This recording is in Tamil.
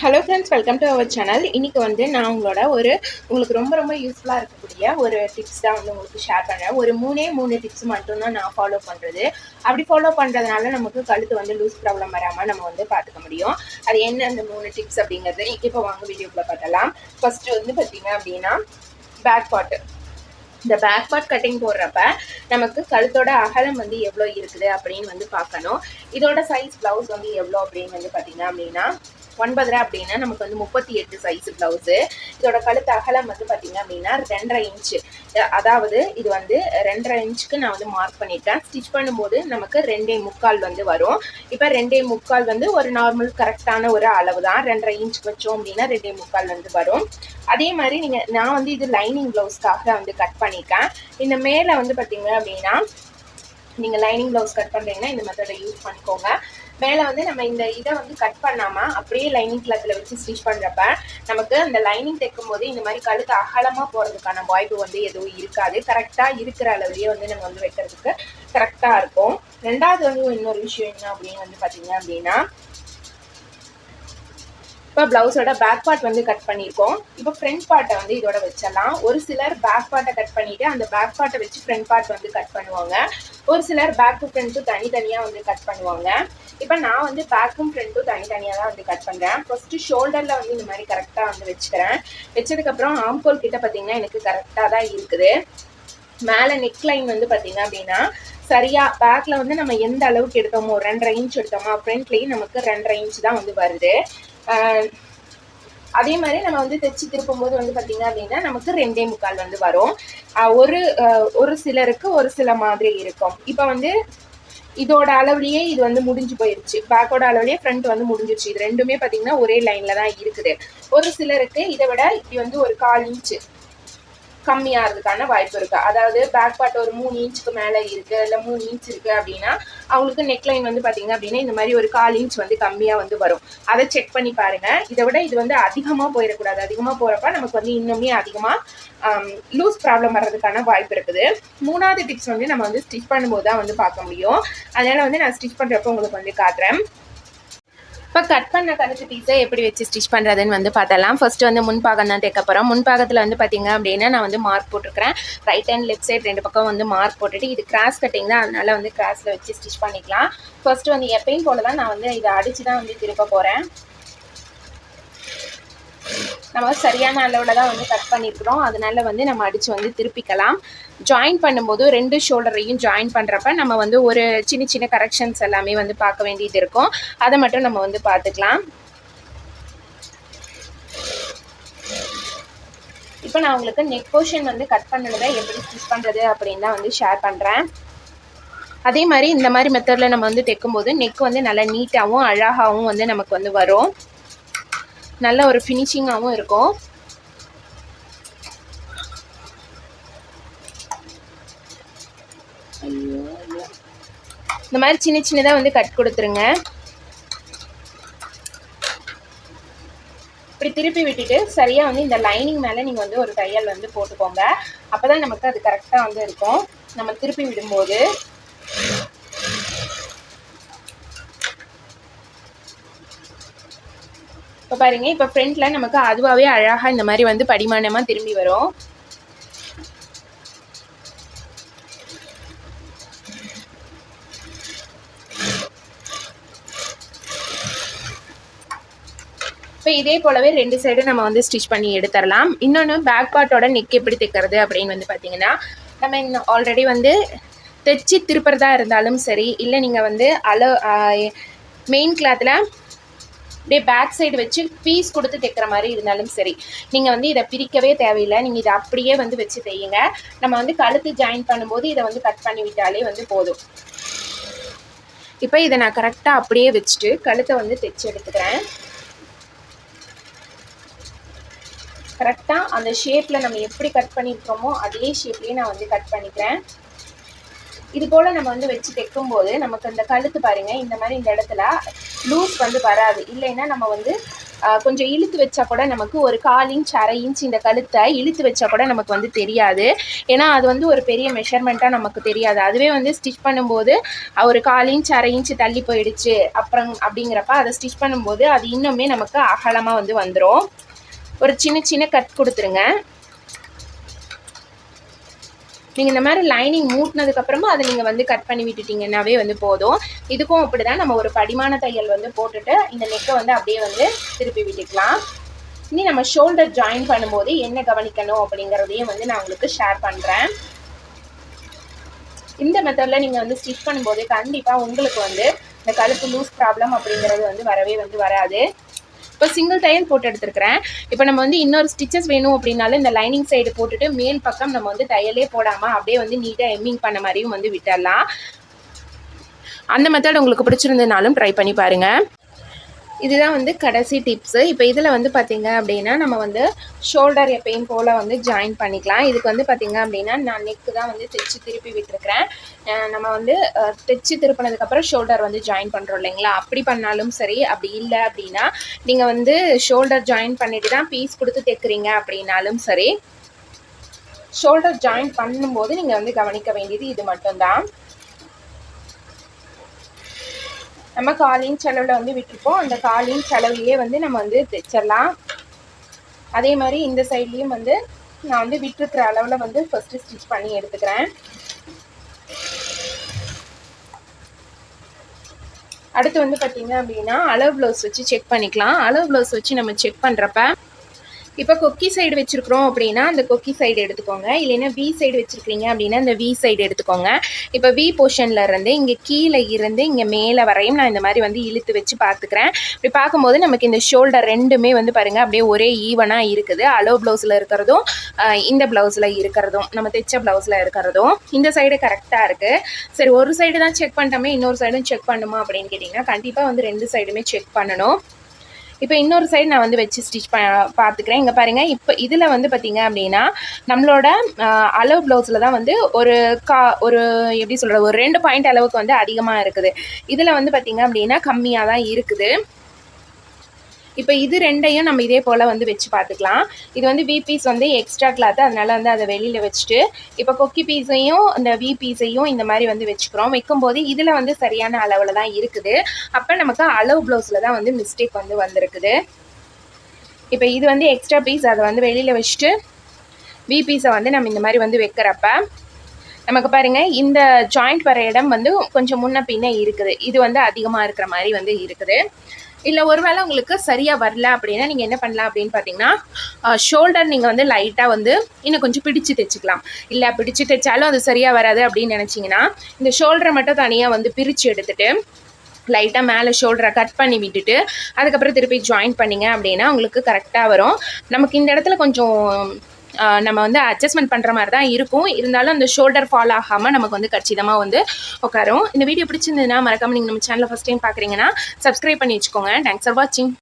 Hello friends welcome to our channel இன்றைக்கி வந்து நான் உங்களோட ஒரு உங்களுக்கு ரொம்ப ரொம்ப யூஸ்ஃபுல்லாக இருக்கக்கூடிய ஒரு டிப்ஸ் தான் வந்து உங்களுக்கு ஷேர் பண்ணுறேன் ஒரு மூணே மூணு டிப்ஸ் மட்டும்தான் நான் ஃபாலோ பண்ணுறது அப்படி ஃபாலோ பண்ணுறதுனால நமக்கு கழுத்து வந்து லூஸ் ப்ராப்ளம் வராமல் நம்ம வந்து பார்த்துக்க முடியும். அது என்ன அந்த மூணு டிப்ஸ் அப்படிங்கிறது இப்போ வாங்க வீடியோக்குள்ளே பார்த்தலாம் ஃபஸ்ட்டு வந்து பார்த்தீங்க அப்படின்னா பேக் பாட்டு இந்த பேக் பார்ட் கட்டிங் போடுறப்ப நமக்கு கழுத்தோட அகலம் வந்து எவ்வளோ இருக்குது அப்படின்னு வந்து பார்க்கணும். இதோட சைஸ் ப்ளவுஸ் வந்து எவ்வளோ அப்படின்னு வந்து பார்த்தீங்க அப்படின்னா ஒன்பதரை அப்படின்னா நமக்கு வந்து முப்பத்தி எட்டு சைஸ் ப்ளவுஸு இதோட கழுத்து அகலம் வந்து பார்த்தீங்க அப்படின்னா ரெண்டரை இன்ச்சு அதாவது இது வந்து ரெண்டரை இன்ச்சுக்கு நான் வந்து மார்க் பண்ணிட்டேன். ஸ்டிச் பண்ணும்போது நமக்கு ரெண்டே முக்கால் வந்து வரும். இப்போ ரெண்டே முக்கால் வந்து ஒரு நார்மல் கரெக்டான ஒரு அளவு தான் ரெண்டரை இன்ச் வச்சோம் அப்படின்னா ரெண்டே முக்கால் வந்து வரும். அதே மாதிரி நீங்கள் நான் வந்து இது லைனிங் ப்ளவுஸ்க்காக வந்து கட் பண்ணியிருக்கேன் இந்த மேலே வந்து பார்த்தீங்க அப்படின்னா நீங்கள் லைனிங் ப்ளவுஸ் கட் பண்ணுறீங்கன்னா இந்த மெத்தடை யூஸ் பண்ணிக்கோங்க. மேலே வந்து நம்ம இந்த இதை வந்து கட் பண்ணாமல் அப்படியே லைனிங் கிளாத்தில் வச்சு ஸ்டிச் பண்ணுறப்ப நமக்கு அந்த லைனிங் தைக்கும் போது இந்த மாதிரி கழுத்து அகலமாக போகிறதுக்கான வாய்ப்பு வந்து எதுவும் இருக்காது. கரெக்டாக இருக்கிற அளவுலேயே வந்து நம்ம வந்து வைக்கிறதுக்கு கரெக்டாக இருக்கும். ரெண்டாவது வந்து இன்னொரு விஷயம் என்ன அப்படின்னு வந்து பார்த்தீங்க அப்படின்னா இப்போ ப்ளவுஸோட பேக் பார்ட் வந்து கட் பண்ணியிருக்கோம் இப்போ ஃப்ரண்ட் பார்ட்டை வந்து இதோட வச்சிடலாம். ஒரு சிலர் பேக் பார்ட்டை கட் பண்ணிவிட்டு அந்த பேக் பார்ட்டை வச்சு ஃப்ரண்ட் பார்ட் வந்து கட் பண்ணுவாங்க. ஒரு சிலர் பேக் ஃப்ரண்ட்டும் தனித்தனியாக வந்து கட் பண்ணுவாங்க. இப்போ நான் வந்து பேக்கும் ஃப்ரண்ட்டும் தனித்தனியாக தான் வந்து கட் பண்ணுறேன் ஃபஸ்ட்டு ஷோல்டரில் வந்து இந்த மாதிரி கரெக்டாக வந்து வச்சுக்கிறேன். வச்சதுக்கப்புறம் ஆம்போல் கிட்ட பார்த்தீங்கன்னா எனக்கு கரெக்டாக தான் இருக்குது. மேலே நெக் லைன் வந்து பார்த்தீங்க அப்படின்னா சரியாக பேக்கில் வந்து நம்ம எந்த அளவுக்கு எடுத்தோமோ ரெண்டரை இன்ச் எடுத்தோமோ ஃப்ரண்ட்லேயும் நமக்கு ரெண்டரை இன்ச் தான் வந்து வருது. அதே மாதிரி நம்ம வந்து தைச்சி திருப்பும் போது வந்து பார்த்தீங்க அப்படின்னா நமக்கு ரெண்டே முக்கால் வந்து வரும். ஒரு ஒரு சிலருக்கு ஒரு சில மாதிரி இருக்கும். இப்போ வந்து இதோட அளவுலேயே இது வந்து முடிஞ்சு போயிருச்சு. பேக்கோட அளவுலேயே ஃப்ரண்ட் வந்து முடிஞ்சிருச்சு. இது ரெண்டுமே பார்த்தீங்கன்னா ஒரே லைனில் தான் இருக்குது. ஒரு சிலருக்கு இதை விட இப்படி வந்து ஒரு கால் இன்ச்சு கம்மியாகிறதுக்கான வாய்ப்பு இருக்குது அதாவது பேக் பார்ட் ஒரு மூணு இன்ச்சுக்கு மேலே இருக்குது இல்லை மூணு இன்ச் இருக்குது அப்படின்னா அவங்களுக்கு நெக்லைன் வந்து பார்த்திங்க அப்படின்னா இந்த மாதிரி ஒரு கால் இன்ச் வந்து கம்மியாக வந்து வரும். அதை செக் பண்ணி பாருங்கள் இதை விட இது வந்து அதிகமாக போயிடக்கூடாது. அதிகமாக போகிறப்ப நமக்கு வந்து இன்னுமே அதிகமாக லூஸ் ப்ராப்ளம் வர்றதுக்கான வாய்ப்பு இருக்குது. மூணாவது டிப்ஸ் வந்து நம்ம வந்து ஸ்டிச் பண்ணும்போது தான் வந்து பார்க்க முடியும். அதனால் வந்து நான் ஸ்டிச் பண்ணுறப்போ உங்களுக்கு வந்து காட்டுறேன். இப்போ கட் பண்ண கழுத்து பீஸை எப்படி வச்சு ஸ்டிச் பண்ணுறதுன்னு வந்து பார்த்தலாம் ஃபஸ்ட்டு வந்து முன்பாகம் தான் தைக்க போகிறோம் முன்பாகத்தில் வந்து பார்த்திங்க அப்படின்னா நான் வந்து மார்க் போட்டிருக்கிறேன். ரைட் அண்ட் லெஃப்ட் சைட் ரெண்டு பக்கம் வந்து மார்க் போட்டுட்டு இது கிராஸ் கட்டிங் தான். அதனால் வந்து கிராஸில் வச்சு ஸ்டிச் பண்ணிக்கலாம். ஃபஸ்ட்டு வந்து எப்பயும் போல தான் நான் வந்து இதை அடித்து தான் வந்து திருப்ப போகிறேன் நம்ம சரியான அளவில் தான் வந்து கட் பண்ணியிருக்கிறோம் அதனால வந்து நம்ம அடித்து வந்து திருப்பிக்கலாம். ஜாயின் பண்ணும்போது ரெண்டு ஷோல்டரையும் ஜாயின் பண்ணுறப்ப நம்ம வந்து ஒரு சின்ன சின்ன கரெக்ஷன்ஸ் எல்லாமே வந்து பார்க்க வேண்டியது இருக்கும். அதை மட்டும் நம்ம வந்து பார்த்துக்கலாம். இப்போ நான் உங்களுக்கு நெக் போர்ஷன் வந்து கட் பண்ணுறதை எப்படி ஸ்டிச் பண்ணுறது அப்படின்னு தான் வந்து ஷேர் பண்ணுறேன் அதே மாதிரி இந்த மாதிரி மெத்தடில் நம்ம வந்து தைக்கும்போது நெக் வந்து நல்லா நீட்டாகவும் அழகாகவும் வந்து நமக்கு வந்து வரும். நல்ல ஒரு ஃபினிஷிங்காகவும் இருக்கும். இந்த மாதிரி சின்ன சின்னதாக வந்து கட் கொடுத்துருங்க. இப்படி திருப்பி விட்டுட்டு சரியாக வந்து இந்த லைனிங் மேலே நீங்கள் வந்து ஒரு தையல் வந்து போட்டுக்கோங்க. அப்போ தான் நமக்கு அது கரெக்டாக வந்து இருக்கும். நம்ம திருப்பி விடும்போது. இப்போ பாருங்க இப்போ ஃப்ரண்ட்டில் நமக்கு அதுவாகவே அழகாக இந்த மாதிரி வந்து படிமானமாக திரும்பி வரும். இப்போ இதே போலவே ரெண்டு சைடும் நம்ம வந்து ஸ்டிச் பண்ணி எடுத்துடலாம் இன்னொன்று பேக் பார்ட்டோட நெக் எப்படி தைக்கிறது அப்படின்னு வந்து பார்த்தீங்கன்னா நம்ம இன்னும் ஆல்ரெடி வந்து தைச்சி திருப்புறதா இருந்தாலும் சரி இல்லை நீங்கள் வந்து அளவு மெயின் கிளாத்தில் அப்படியே பேக் சைடு வச்சு பீஸ் கொடுத்து தைக்கிற மாதிரி இருந்தாலும் சரி. நீங்கள் வந்து இதை பிரிக்கவே தேவையில்லை. நீங்கள் இதை அப்படியே வந்து வச்சு தையுங்க நம்ம வந்து கழுத்து ஜாயின் பண்ணும்போது இதை வந்து கட் பண்ணி விட்டாலே வந்து போதும். இப்போ இதை நான் கரெக்டாக அப்படியே வச்சுட்டு கழுத்தை வந்து தைச்சி எடுத்துக்கிறேன். கரெக்டாக அந்த ஷேப்பில் நம்ம எப்படி கட் பண்ணியிருக்கோமோ அதே ஷேப்லேயே நான் வந்து கட் பண்ணிக்கிறேன். இது போல் நம்ம வந்து வச்சு தைக்கும்போது நமக்கு அந்த கழுத்து பாருங்கள் இந்த மாதிரி இந்த இடத்துல லூஸ் வந்து வராது. இல்லைன்னா நம்ம வந்து கொஞ்சம் இழுத்து வச்சா கூட நமக்கு ஒரு கால் இன்ச் அரை இன்ச் இந்த கழுத்தை இழுத்து வச்சா கூட நமக்கு வந்து தெரியாது. ஏன்னா அது வந்து ஒரு பெரிய மெஷர்மெண்ட்டாக நமக்கு தெரியாது. அதுவே வந்து ஸ்டிச் பண்ணும்போது ஒரு கால் இன்ச் அரை இன்ச் தள்ளி போயிடுச்சு. அப்புறம் அப்படிங்கிறப்ப அதை ஸ்டிச் பண்ணும்போது அது இன்னுமே நமக்கு அகலமாக வந்து வந்துடும் ஒரு சின்ன சின்ன கட் கொடுத்துருங்க. நீங்கள் இந்த மாதிரி லைனிங் மூட்டினதுக்கப்புறமா அதை நீங்கள் வந்து கட் பண்ணி விட்டுட்டீங்கன்னாவே வந்து போதும். இதுக்கும் அப்படி தான் நம்ம ஒரு படிமான தையல் வந்து போட்டுட்டு இந்த நெக்கை வந்து அப்படியே வந்து திருப்பி விட்டுக்கலாம். இனி நம்ம ஷோல்டர் ஜாயின் பண்ணும்போது என்ன கவனிக்கணும் அப்படிங்கிறதையும் வந்து நான் உங்களுக்கு ஷேர் பண்ணுறேன் இந்த மெத்தடில் நீங்கள் வந்து ஸ்டிச் பண்ணும்போது கண்டிப்பாக உங்களுக்கு வந்து இந்த கழுத்து லூஸ் ப்ராப்ளம் அப்படிங்கிறது வந்து வரவே வந்து வராது. இப்போ சிங்கிள் தையல் போட்டு எடுத்துருக்கிறேன். இப்போ நம்ம வந்து இன்னொரு ஸ்டிச்சஸ் வேணும் அப்படின்னாலும் இந்த லைனிங் சைடு போட்டுட்டு மேல் பக்கம் நம்ம வந்து தையலே போடாமல் அப்படியே வந்து நீட்டாக எம்மிங் பண்ண மாதிரியும் வந்து விட்டுடலாம் அந்த மெத்தட் உங்களுக்கு பிடிச்சிருந்ததுனாலும் ட்ரை பண்ணி பாருங்கள் இதுதான் வந்து கடைசி டிப்ஸு இப்போ இதில் வந்து பார்த்தீங்க அப்படின்னா நம்ம வந்து ஷோல்டர் எப்பயும் போல் வந்து ஜாயின் பண்ணிக்கலாம். இதுக்கு வந்து பார்த்தீங்க அப்படின்னா நான் நெக்கு தான் வந்து தைச்சு திருப்பி விட்டுருக்கிறேன். நம்ம வந்து தைச்சு திருப்பினதுக்கப்புறம் ஷோல்டர் வந்து ஜாயின் பண்ணுறோம் இல்லைங்களா? அப்படி பண்ணாலும் சரி அப்படி இல்லை அப்படின்னா நீங்கள் வந்து ஷோல்டர் ஜாயின் பண்ணிட்டு தான் பீஸ் கொடுத்து தைக்கிறீங்க அப்படின்னாலும் சரி ஷோல்டர் ஜாயின் பண்ணும்போது நீங்கள் வந்து கவனிக்க வேண்டியது இது மட்டும்தான். நம்ம காலின் செலவில் வந்து விட்டுருப்போம். அந்த காலின் செலவுலேயே வந்து நம்ம வந்து தைச்சிடலாம் அதே மாதிரி இந்த சைட்லேயும் வந்து நான் வந்து விட்டுருக்கிற அளவில் வந்து ஃபஸ்ட்டு ஸ்டிச் பண்ணி எடுத்துக்கிறேன். அடுத்து வந்து பார்த்தீங்க அப்படின்னா அளவு ப்ளவுஸ் வச்சு செக் பண்ணிக்கலாம். அளவு ப்ளவுஸ் வச்சு நம்ம செக் பண்ணுறப்ப இப்போ கொக்கி சைடு வச்சுருக்குறோம் அப்படின்னா அந்த கொக்கி சைடு எடுத்துக்கோங்க. இல்லைன்னா வி சைடு வச்சுருக்கீங்க அப்படின்னா இந்த வி சைடு எடுத்துக்கோங்க. இப்போ வி போர்ஷனில் இருந்து இங்கே கீழே இருந்து இங்கே மேலே வரையும் நான் இந்த மாதிரி வந்து இழுத்து வச்சு பார்த்துக்கிறேன் இப்படி பார்க்கும்போது நமக்கு இந்த ஷோல்டர் ரெண்டுமே வந்து பாருங்கள் அப்படியே ஒரே ஈவனாக இருக்குது. அலோ ப்ளவுஸில் இருக்கிறதும் இந்த ப்ளவுஸில் இருக்கிறதும் நம்ம தைச்ச ப்ளவுஸில் இருக்கிறதும் இந்த சைடு கரெக்டாக இருக்குது சரி ஒரு சைடு தான் செக் பண்ணிட்டோமே இன்னொரு சைடும் செக் பண்ணுமா அப்படின்னு கேட்டிங்கன்னா கண்டிப்பாக வந்து ரெண்டு சைடுமே செக் பண்ணணும். இப்போ இன்னொரு சைடு நான் வந்து வச்சு ஸ்டிச் ப பார்த்துக்கிறேன். இங்கே பாருங்கள் இப்போ இதில் வந்து பார்த்தீங்க அப்படின்னா நம்மளோட அளவு ப்ளவுஸில் தான் வந்து ஒரு கா ஒரு எப்படி சொல்கிறது ஒரு ரெண்டு பாயிண்ட் அளவுக்கு வந்து அதிகமாக இருக்குது. இதில் வந்து பார்த்தீங்க அப்படின்னா கம்மியாக தான் இருக்குது. இப்போ இது ரெண்டையும் நம்ம இதே போல் வந்து வச்சு பார்த்துக்கலாம். இது வந்து வி பீஸ் வந்து எக்ஸ்ட்ரா கிளாத் அதனால வந்து அதை வெளியில் வச்சுட்டு இப்போ கொக்கி பீஸையும் இந்த வி பீஸையும் இந்த மாதிரி வந்து வச்சுக்கிறோம். வைக்கும்போது இதில் வந்து சரியான அளவில் தான் இருக்குது. அப்போ நமக்கு அளவு ப்ளவுஸில் தான் வந்து மிஸ்டேக் வந்து வந்திருக்குது. இப்போ இது வந்து எக்ஸ்ட்ரா பீஸ் அதை வந்து வெளியில் வச்சுட்டு வி பீஸை வந்து நம்ம இந்த மாதிரி வந்து வைக்கிறப்ப நமக்கு பாருங்க இந்த ஜாயிண்ட் வர இடம் வந்து கொஞ்சம் முன்ன பின்ன இருக்குது. இது வந்து அதிகமாக இருக்கிற மாதிரி வந்து இருக்குது. இல்லை ஒருவேளை உங்களுக்கு சரியாக வரல அப்படின்னா நீங்கள் என்ன பண்ணலாம் அப்படின்னு பார்த்தீங்கன்னா ஷோல்டர் நீங்கள் வந்து லைட்டாக வந்து இன்னும் கொஞ்சம் பிடிச்சு தைச்சிக்கலாம். இல்லை பிடிச்சு தைச்சாலும் அது சரியாக வராது அப்படின்னு நினச்சிங்கன்னா இந்த ஷோல்டரை மட்டும் தனியாக வந்து பிரித்து எடுத்துட்டு லைட்டாக மேலே ஷோல்டரை கட் பண்ணி விட்டுட்டு அதுக்கப்புறம் திருப்பி ஜாயின் பண்ணிங்க அப்படின்னா உங்களுக்கு கரெக்டாக வரும். நமக்கு இந்த இடத்துல கொஞ்சம் நம்ம வந்து அட்ஜஸ்ட்மெண்ட் பண்ணுற மாதிரி தான் இருக்கும். இருந்தாலும் அந்த ஷோல்டர் ஃபால் ஆகாமல் நமக்கு வந்து கச்சிதமாக வந்து உட்காரும் இந்த வீடியோ பிடிச்சிருந்ததுன்னா மறக்காம நீங்கள் நம்ம சேனலை ஃபஸ்ட் டைம் பார்க்குறீங்கன்னா சப்ஸ்கிரைப் பண்ணி வச்சுக்கோங்க. தேங்க்ஸ் ஃபார் வாட்சிங்